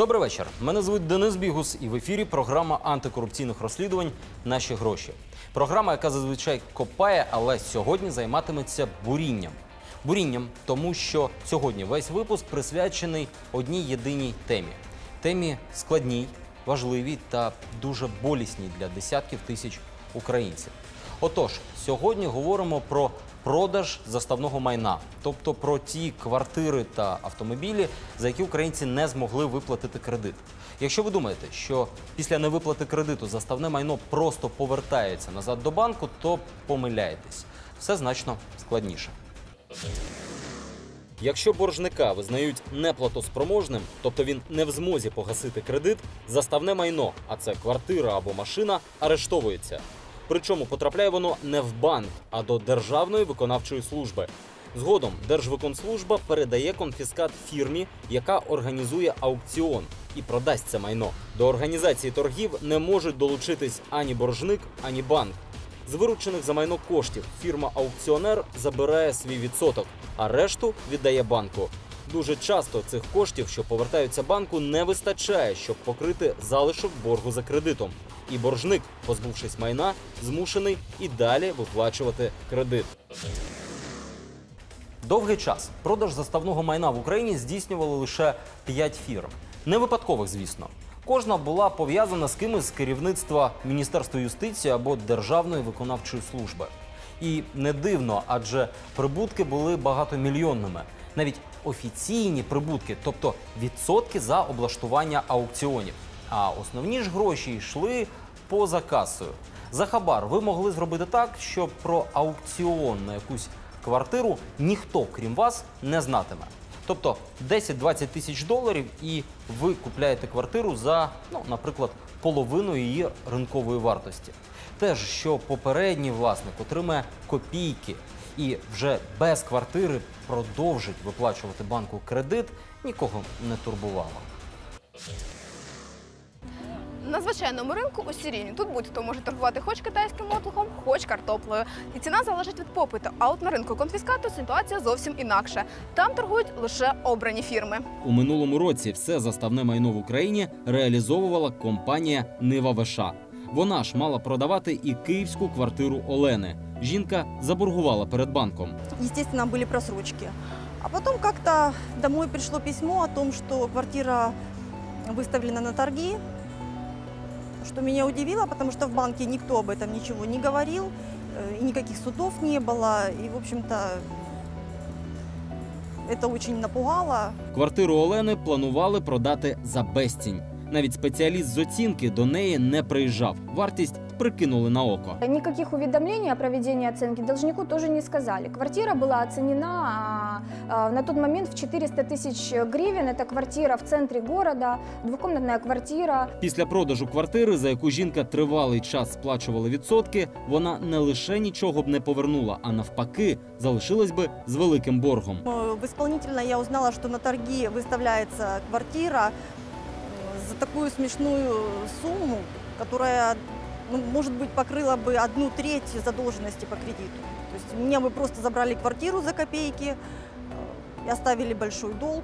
Добрий вечір. Мене звуть Денис Бігус, і в ефірі програма антикорупційних розслідувань Наші гроші. Програма, яка зазвичай копає, але сьогодні займатиметься бурінням. Бурінням, тому що сьогодні весь випуск присвячений одній єдиній темі. Темі складній, важливій та дуже болісній для десятків тисяч українців. Отож, сьогодні говоримо про продаж заставного майна, тобто про ті квартири та автомобілі, за які українці не змогли виплатити кредит. Якщо ви думаєте, що після невиплати кредиту заставне майно просто повертається назад до банку, то помиляєтесь. Все значно складніше. Якщо боржника визнають неплатоспроможним, тобто він не в змозі погасити кредит, заставне майно, а це квартира або машина, арештовується. Причому потрапляє воно не в банк, а до Державної виконавчої служби. Згодом Держвиконслужба передає конфіскат фірмі, яка організує аукціон і продасть це майно. До організації торгів не можуть долучитись ані боржник, ані банк. З виручених за майно коштів фірма-аукціонер забирає свій відсоток, а решту віддає банку. Дуже часто цих коштів, що повертаються банку, не вистачає, щоб покрити залишок боргу за кредитом. І боржник, позбувшись майна, змушений і далі виплачувати кредит. Довгий час продаж заставного майна в Україні здійснювали лише 5 фірм. Не випадкових, звісно. Кожна була пов'язана з кимось з керівництва Міністерства юстиції або Державної виконавчої служби. І не дивно, адже прибутки були багатомільйонними. Навіть офіційні прибутки, тобто відсотки за облаштування аукціонів. А основні ж гроші йшли поза касою. За хабар ви могли зробити так, щоб про аукціон на якусь квартиру ніхто, крім вас, не знатиме. Тобто 10-20 тисяч доларів, і ви купляєте квартиру за, ну, наприклад, половину її ринкової вартості. Теж що попередній власник отримає копійки і вже без квартири продовжить виплачувати банку кредит, нікого не турбувало. На звичайному ринку у Сіріні тут будь-хто може торгувати хоч китайським мотлухом, хоч картоплею. І ціна залежить від попиту. А от на ринку конфіскату ситуація зовсім інакша. Там торгують лише обрані фірми. У минулому році все заставне майно в Україні реалізовувала компанія Нива ВШ. Вона ж мала продавати і київську квартиру Олени. Жінка заборгувала перед банком. Естественно, были просрочки. А потом как-то домой пришло письмо о том, что квартира выставлена на торги, что меня удивило, потому что в банке никто об этом ничего не говорил, э, и никаких судов не было, и, в общем-то, это очень напугало. Квартиру Олени планували продати за безцінь. Навіть спеціаліст з оцінки до неї не приїжджав. Вартість прикинули на око. Никаких уведомлений о проведении оценки должнику тоже не сказали. Квартира была оценена а, а, на тот момент в 400 тысяч гривен. Это квартира в центре города, двухкомнатная квартира. Після продажу квартири, за яку жінка тривалий час сплачувала відсотки, вона не лише нічого б не повернула, а навпаки, залишилась би з великим боргом. Э, В исполнительной я узнала, что на торги выставляется квартира э, за такую смешную сумму, которая, ну, может быть, покрыла бы одну треть задолженности по кредиту. То есть у меня бы просто забрали квартиру за копейки э, и оставили большой долг.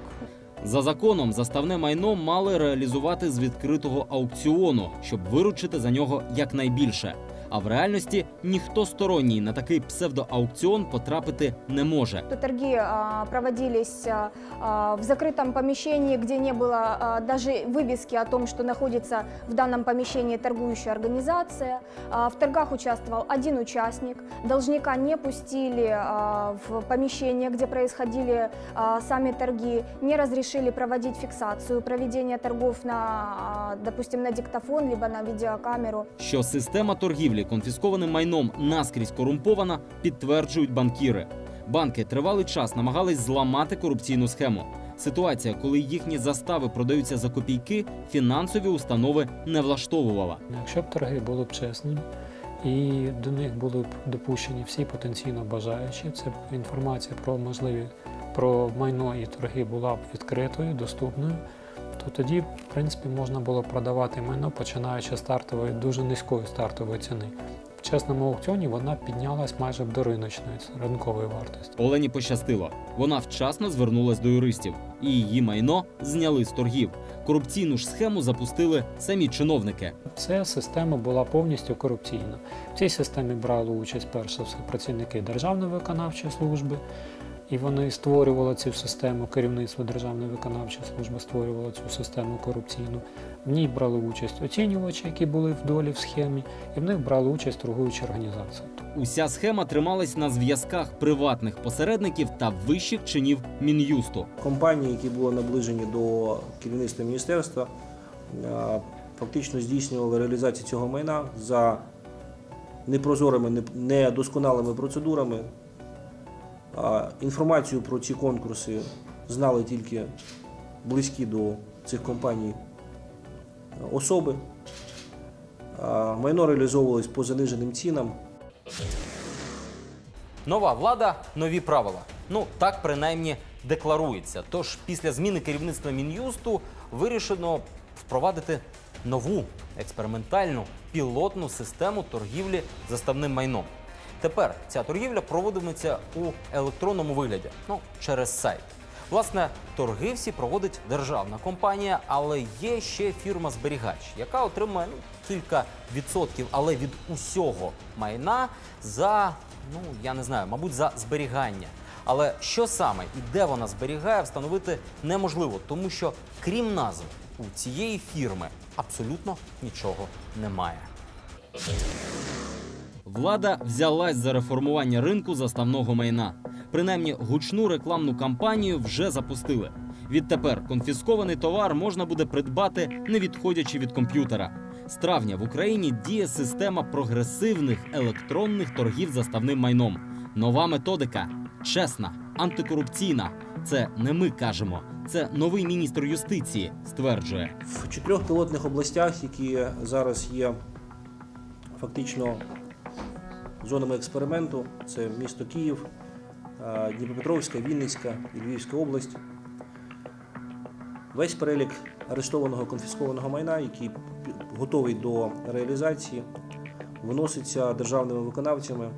За законом заставне майно мали реалізувати з відкритого аукціону, щоб виручити за нього якнайбільше. А в реальності ніхто сторонній на такий псевдоаукціон потрапити не може. То торги а, проводились а, а, в закрытом помещении, где не было а, даже вывески о том, что находится в данном помещении торгующая организация. А, В торгах участвовал один участник. Должника не пустили а, в помещение, где происходили а, сами торги, не разрешили проводить фиксацию проведения торгов на, а, допустим, на диктофон либо на видеокамеру. Що система торгівлі конфіскованим майном наскрізь корумпована, підтверджують банкіри. Банки тривалий час намагались зламати корупційну схему. Ситуація, коли їхні застави продаються за копійки, фінансові установи не влаштовувала. Якщо б торги були б чесними і до них були б допущені всі потенційно бажаючі, це інформація про можливі про майно і торги була б відкритою, доступною, то тоді, в принципі, можна було продавати майно, починаючи з стартової дуже низької стартової ціни. В чесному аукціоні вона піднялась майже до риночної ринкової вартості. Олені пощастило. Вона вчасно звернулась до юристів, і її майно зняли з торгів. Корупційну ж схему запустили самі чиновники. Ця система була повністю корупційна. В цій системі брали участь перше все працівники Державної виконавчої служби, і вони створювали цю систему. Керівництво Державної виконавчої служби створювало цю систему корупційну. В ній брали участь оцінювачі, які були в долі в схемі, і в них брали участь торгуючі організації. Уся схема трималась на зв'язках приватних посередників та вищих чинів мін'юсту. компанії, які були наближені до керівництва міністерства, е, фактично здійснювали реалізацію цього майна за непрозорими, недосконалими процедурами. Інформацію про ці конкурси знали тільки близькі до цих компаній особи. Майно реалізовувалось по заниженим цінам. Нова влада, нові правила. Ну так принаймні декларується. Тож після зміни керівництва мін'юсту вирішено впровадити нову експериментальну пілотну систему торгівлі заставним майном. Тепер ця торгівля проводитиметься у електронному вигляді, ну через сайт. Власне, торги всі проводить державна компанія, але є ще фірма зберігач, яка отримує ну, кілька відсотків, але від усього майна за ну я не знаю, мабуть, за зберігання. Але що саме і де вона зберігає, встановити неможливо, тому що крім назв у цієї фірми абсолютно нічого немає. Влада взялась за реформування ринку заставного майна. Принаймні, гучну рекламну кампанію вже запустили. Відтепер конфіскований товар можна буде придбати, не відходячи від комп'ютера. З травня в Україні діє система прогресивних електронних торгів заставним майном. Нова методика чесна, антикорупційна. Це не ми кажемо, це новий міністр юстиції стверджує. В чотирьох пілотних областях, які зараз є фактично зонами експерименту, це місто Київ, е, Дніпропетровська, Вінницька і Львівська область. Весь перелік арештованого конфіскованого майна, який готовий до реалізації, виноситься державними виконавцями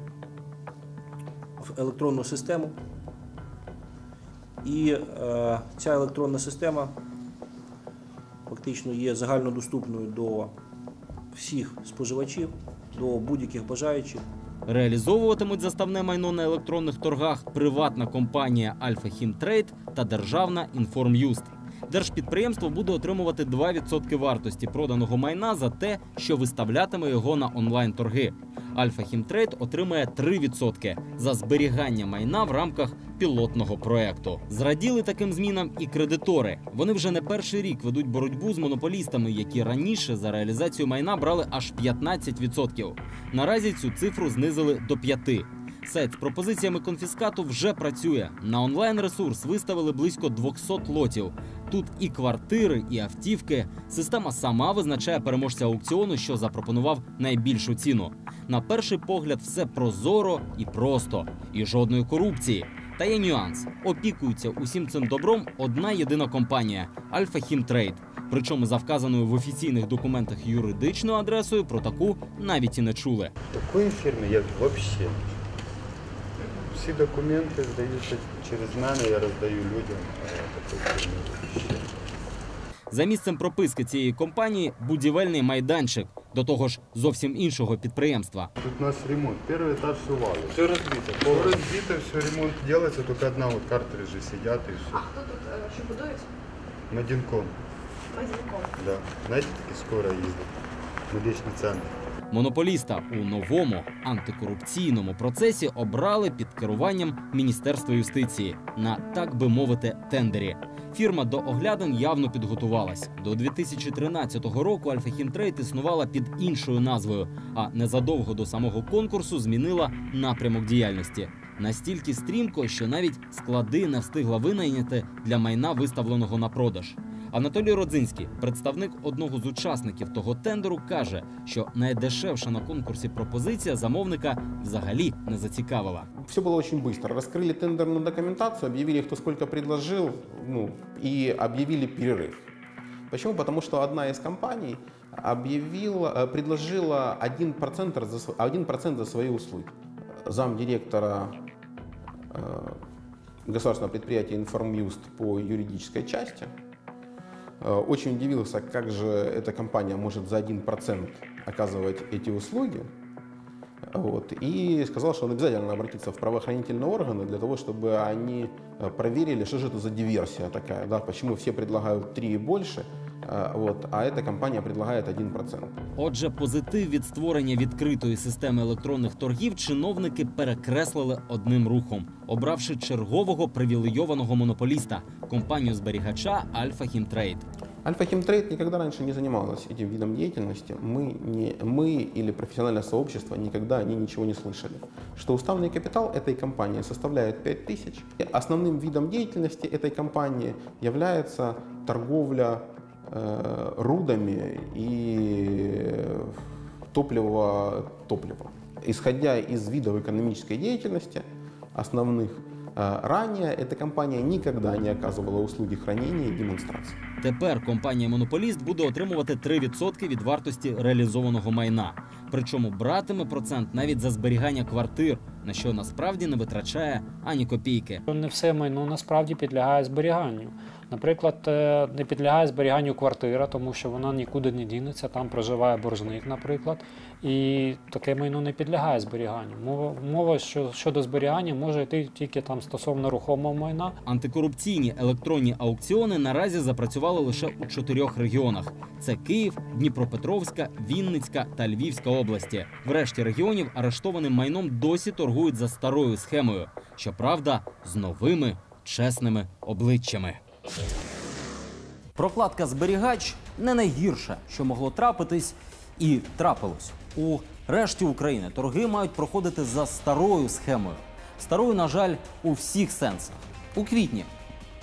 в електронну систему. І е, ця електронна система фактично є загальнодоступною до всіх споживачів, до будь-яких бажаючих. Реалізовуватимуть заставне майно на електронних торгах приватна компанія Альфа Хімтрейд та державна Інформ'юст. Держпідприємство буде отримувати 2% вартості проданого майна за те, що виставлятиме його на онлайн-торги. Альфа Хімтрейд отримає 3% за зберігання майна в рамках пілотного проекту. Зраділи таким змінам і кредитори. Вони вже не перший рік ведуть боротьбу з монополістами, які раніше за реалізацію майна брали аж 15%. Наразі цю цифру знизили до 5%. Сайт з пропозиціями конфіскату вже працює. На онлайн-ресурс виставили близько 200 лотів. Тут і квартири, і автівки. Система сама визначає переможця аукціону, що запропонував найбільшу ціну. На перший погляд, все прозоро і просто, і жодної корупції. Та є нюанс: опікується усім цим добром одна єдина компанія Альфа Хімтрейд. Причому за вказаною в офіційних документах юридичною адресою про таку навіть і не чули. Такої фірми я вообще. Всі документи здаються через мене, я роздаю людям. За місцем прописки цієї компанії будівельний майданчик, до того ж зовсім іншого підприємства. Тут у нас ремонт. Перший етаж все валит. Все разбито. Все разбито, все ремонт делается, только одна вот картриджи сидят и все. А хто тут що будують? Надінком. Да. Знаєте, такі скоро їздять. Медичний центр. Монополіста у новому антикорупційному процесі обрали під керуванням Міністерства юстиції на так би мовити тендері. Фірма до оглядин явно підготувалась. До 2013 року Альфа Хімтрейд існувала під іншою назвою, а незадовго до самого конкурсу змінила напрямок діяльності. Настільки стрімко, що навіть склади не встигла винайняти для майна, виставленого на продаж. Анатолій Родзинський, представник одного з учасників того тендеру, каже, що найдешевша на конкурсі пропозиція замовника взагалі не зацікавила. Все было очень быстро. Раскрыли тендерную документацию, объявили, кто сколько предложил, ну, и объявили перерыв. Почему? Потому что одна из компаний объявил, э, предложила 1% за, св- 1 за свои услуги. Замдиректора э, государственного предприятия «Информюст» по юридической части э, очень удивился, как же эта компания может за 1% оказывать эти услуги. Вот, и сказал, что он обязательно обратится в правоохранительные органы для того, чтобы они э, проверили, что же это за диверсия такая, да, почему все предлагают 3 и больше, э, вот, а эта компания предлагает 1%. Отже, позитив від створення відкритої системи електронних торгів чиновники перекреслили одним рухом, обравши чергового привілейованого монополіста компанію зберігача Альфа Хімтрейд. Альфа Химтрейд никогда раньше не занималась этим видом деятельности. Мы, не, мы или профессиональное сообщество никогда о ней ничего не слышали. Что уставный капитал этой компании составляет 5000. И Основным видом деятельности этой компании является торговля э, рудами и топливо топливом. Исходя из видов экономической деятельности основных, э, ранее эта компания никогда не оказывала услуги хранения и демонстрации. Тепер компанія-монополіст буде отримувати 3% від вартості реалізованого майна. Причому братиме процент навіть за зберігання квартир, на що насправді не витрачає ані копійки. Не все майно насправді підлягає зберіганню. Наприклад, е, не підлягає зберіганню квартира, тому що вона нікуди не дінеться, там проживає боржник, наприклад, і таке майно не підлягає зберіганню. Мова, мова що, щодо зберігання може йти тільки там стосовно рухомого майна, Антикорупційні електронні аукціони наразі запрацювали лише у чотирьох регіонах: це Київ, Дніпропетровська, Вінницька та Львівська області. В решті регіонів арештованим майном досі торгують за старою схемою. Щоправда, з новими чесними обличчями. Прокладка зберігач не найгірше, що могло трапитись, і трапилось. У решті України торги мають проходити за старою схемою. Старою, на жаль, у всіх сенсах. У квітні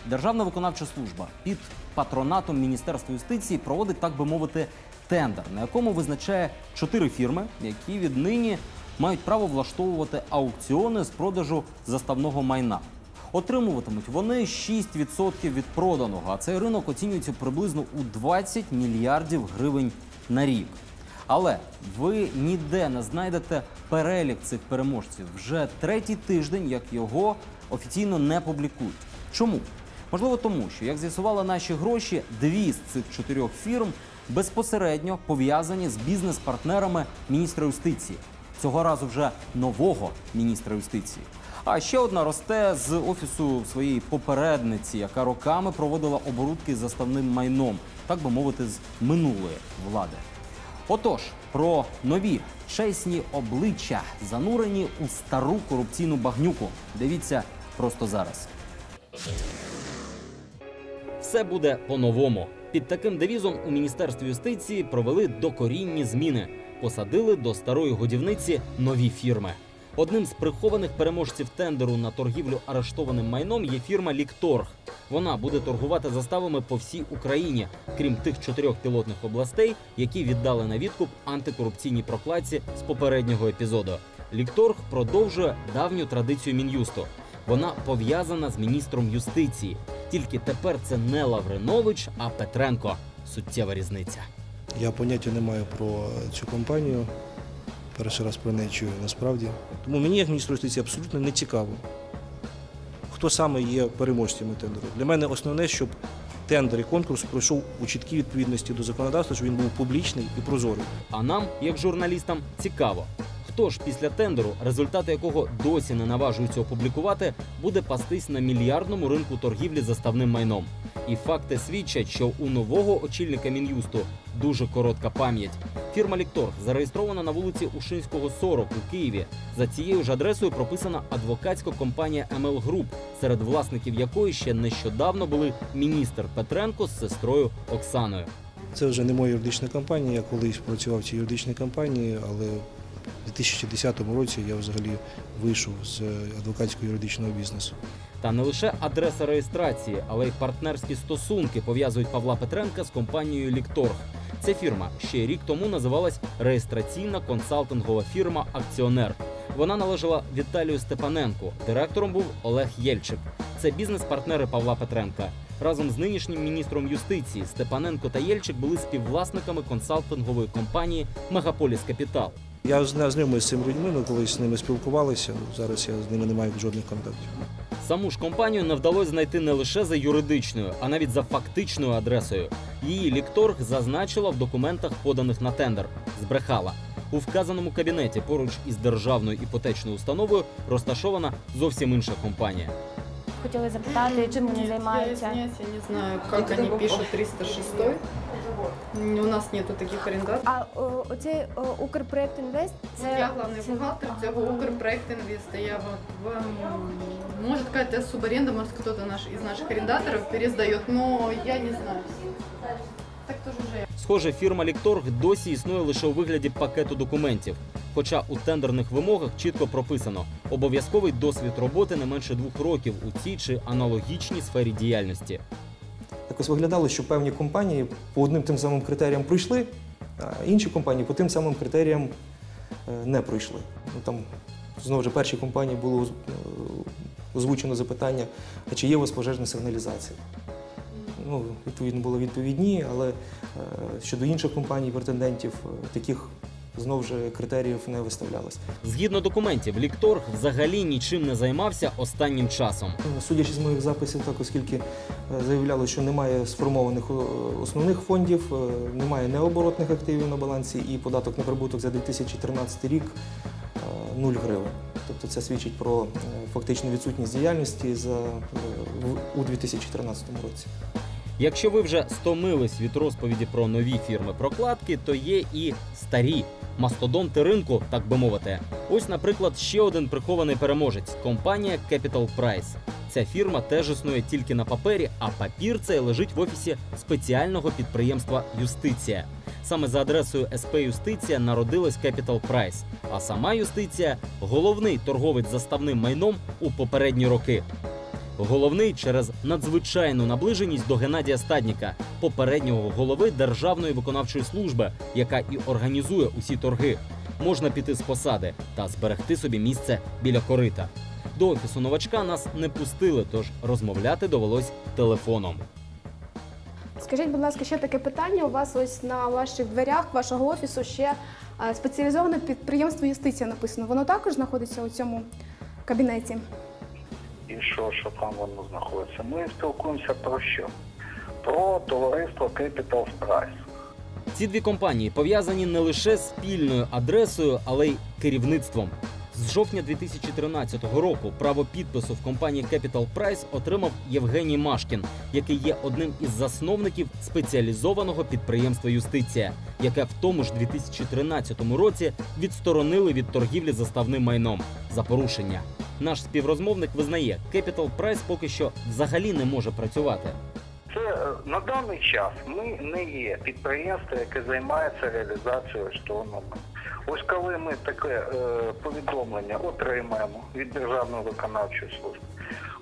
Державна виконавча служба під патронатом Міністерства юстиції проводить, так би мовити, тендер, на якому визначає чотири фірми, які віднині мають право влаштовувати аукціони з продажу заставного майна. Отримуватимуть вони 6% від проданого, а цей ринок оцінюється приблизно у 20 мільярдів гривень на рік. Але ви ніде не знайдете перелік цих переможців вже третій тиждень, як його офіційно не публікують. Чому? Можливо, тому що, як з'ясували наші гроші, дві з цих чотирьох фірм безпосередньо пов'язані з бізнес-партнерами міністра юстиції. Цього разу вже нового міністра юстиції. А ще одна росте з офісу своєї попередниці, яка роками проводила оборудки з заставним майном, так би мовити, з минулої влади. Отож, про нові чесні обличчя, занурені у стару корупційну багнюку. Дивіться просто зараз. Все буде по-новому. Під таким девізом у міністерстві юстиції провели докорінні зміни. Посадили до старої годівниці нові фірми. Одним з прихованих переможців тендеру на торгівлю арештованим майном є фірма Лікторг. Вона буде торгувати заставами по всій Україні, крім тих чотирьох пілотних областей, які віддали на відкуп антикорупційній прокладці з попереднього епізоду. Лікторг продовжує давню традицію мін'юсту. Вона пов'язана з міністром юстиції. Тільки тепер це не Лавринович, а Петренко. Суттєва різниця. Я поняття не маю про цю компанію. Перший раз про неї чую насправді. Тому мені, як міністру юстиції, абсолютно не цікаво, хто саме є переможцями тендеру. Для мене основне, щоб тендер і конкурс пройшов у чіткій відповідності до законодавства, щоб він був публічний і прозорий. А нам, як журналістам, цікаво. Хто ж після тендеру, результати якого досі не наважуються опублікувати, буде пастись на мільярдному ринку торгівлі заставним майном. І факти свідчать, що у нового очільника мін'юсту дуже коротка пам'ять. Фірма Лікторг зареєстрована на вулиці Ушинського 40 у Києві. За цією ж адресою прописана адвокатська компанія ML Group, серед власників якої ще нещодавно були міністр Петренко з сестрою Оксаною. Це вже не моя юридична компанія. Я колись працював в цій юридичній компанії, але в 2010 році я взагалі вийшов з адвокатського юридичного бізнесу. Та не лише адреса реєстрації, але й партнерські стосунки пов'язують Павла Петренка з компанією Лікторг. Ця фірма ще рік тому називалась реєстраційна консалтингова фірма Акціонер. Вона належала Віталію Степаненку. Директором був Олег Єльчик. Це бізнес-партнери Павла Петренка. разом з нинішнім міністром юстиції Степаненко та Єльчик були співвласниками консалтингової компанії Мегаполіс Капітал. Я зна- знайомий з цими людьми, ми колись з ними спілкувалися. Зараз я з ними не маю жодних контактів. Саму ж компанію не вдалося знайти не лише за юридичною, а навіть за фактичною адресою. Її лікторг зазначила в документах, поданих на тендер. Збрехала. У вказаному кабінеті поруч із державною іпотечною установою розташована зовсім інша компанія. Хотіли запитати, чим вони займаються. Я, я не знаю, как они пишут 306 М, У нас нету таких арендаторов. А о, оцей о, Укрпроект Інвест це я главный це- бухгалтер цього Укрпроект Инвеста. Я вот вам, может какая-то субаренда, может кто-то наш, из наших арендаторов пересдает, но я не знаю. Так тоже уже я. Схоже, фірма Лікторг досі існує лише у вигляді пакету документів. Хоча у тендерних вимогах чітко прописано обов'язковий досвід роботи не менше двох років у цій чи аналогічній сфері діяльності. Якось виглядало, що певні компанії по одним тим самим критеріям пройшли, а інші компанії по тим самим критеріям е, не пройшли. Ну, там, знову ж першій компанії було е, озвучено запитання, а чи є у вас пожежна сигналізація? Ну, відповідно, було відповідні, але е, щодо інших компаній, претендентів, таких знову ж критеріїв не виставлялось. Згідно документів, Лікторг взагалі нічим не займався останнім часом. Судячи з моїх записів, так оскільки е, заявляло, що немає сформованих е, основних фондів, е, немає необоротних активів на балансі і податок на прибуток за 2013 рік е, 0 гривень. Тобто це свідчить про фактичну відсутність діяльності за, у 2013 році. Якщо ви вже стомились від розповіді про нові фірми прокладки, то є і старі мастодонти ринку, так би мовити. Ось, наприклад, ще один прихований переможець компанія Capital Price. Ця фірма теж існує тільки на папері, а папір цей лежить в офісі спеціального підприємства Юстиція. Саме за адресою СП Юстиція народилась Capital Price, а сама юстиція головний торговець заставним майном у попередні роки. Головний через надзвичайну наближеність до Геннадія Стадніка, попереднього голови Державної виконавчої служби, яка і організує усі торги. Можна піти з посади та зберегти собі місце біля корита. До офісу новачка нас не пустили, тож розмовляти довелось телефоном. Скажіть, будь ласка, ще таке питання. У вас ось на ваших дверях вашого офісу ще е, спеціалізоване підприємство юстиція написано. Воно також знаходиться у цьому кабінеті. І що, що там воно знаходиться? Ми спілкуємося про що? Про товариство Capital Price. Ці дві компанії пов'язані не лише спільною адресою, але й керівництвом. З жовтня 2013 року право підпису в компанії Capital Price отримав Євгеній Машкін, який є одним із засновників спеціалізованого підприємства Юстиція, яке в тому ж 2013 році відсторонили від торгівлі заставним майном за порушення. Наш співрозмовник визнає, Capital Price поки що взагалі не може працювати. Це е, на даний час ми не є підприємство, яке займається реалізацією арештованого. Ось коли ми таке е, повідомлення отримаємо від Державної виконавчої служби,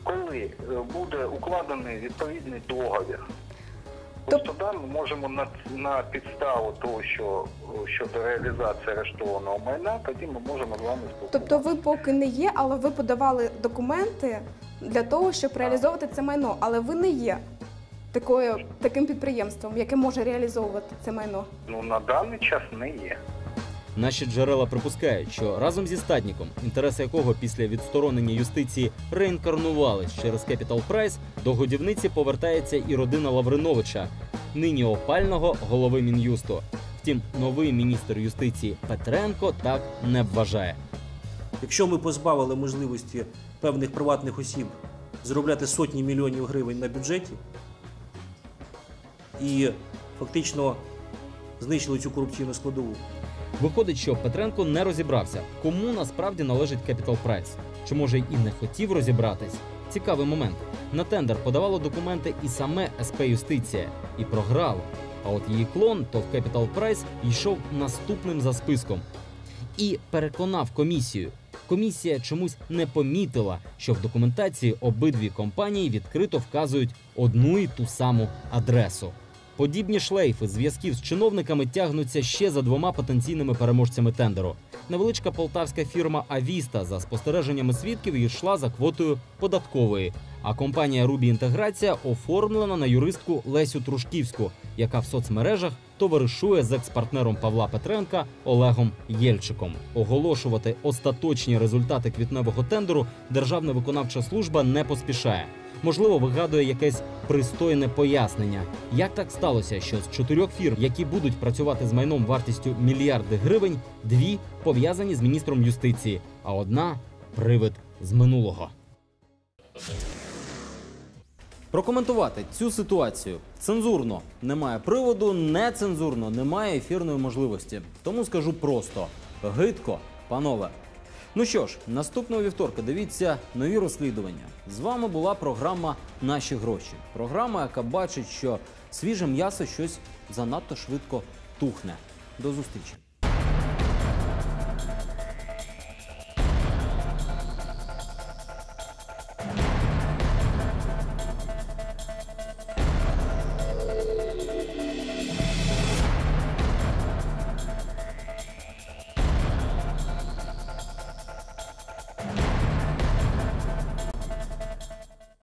коли е, буде укладений відповідний договір, ось да, ми можемо на, на підставу того, що щодо реалізації арештованого майна, тоді ми можемо з вами спілкуватися. Тобто ви поки не є, але ви подавали документи для того, щоб реалізовувати це майно, але ви не є такою, таким підприємством, яке може реалізовувати це майно. Ну на даний час не є. Наші джерела припускають, що разом зі стадніком, інтереси якого після відсторонення юстиції реінкарнувались через Capital Price, до годівниці повертається і родина Лавриновича, нині опального голови мін'юсту. Втім, новий міністр юстиції Петренко так не вважає. Якщо ми позбавили можливості певних приватних осіб заробляти сотні мільйонів гривень на бюджеті і фактично знищили цю корупційну складову, Виходить, що Петренко не розібрався, кому насправді належить Capital Price. Чи може і не хотів розібратись? Цікавий момент. На тендер подавало документи і саме СП Юстиція і програло. А от її клон, то в Capital Price йшов наступним за списком і переконав комісію. Комісія чомусь не помітила, що в документації обидві компанії відкрито вказують одну і ту саму адресу. Подібні шлейфи зв'язків з чиновниками тягнуться ще за двома потенційними переможцями тендеру. Невеличка полтавська фірма Авіста за спостереженнями свідків йшла за квотою податкової. А компанія Рубі Інтеграція оформлена на юристку Лесю Трушківську, яка в соцмережах товаришує з екс-партнером Павла Петренка Олегом Єльчиком. Оголошувати остаточні результати квітневого тендеру Державна виконавча служба не поспішає. Можливо, вигадує якесь пристойне пояснення, як так сталося, що з чотирьох фірм, які будуть працювати з майном вартістю мільярди гривень, дві пов'язані з міністром юстиції, а одна привид з минулого. Прокоментувати цю ситуацію цензурно немає приводу, нецензурно немає ефірної можливості. Тому скажу просто: гидко, панове. Ну що ж, наступного вівторка дивіться нові розслідування. З вами була програма Наші гроші. Програма, яка бачить, що свіже м'ясо щось занадто швидко тухне. До зустрічі.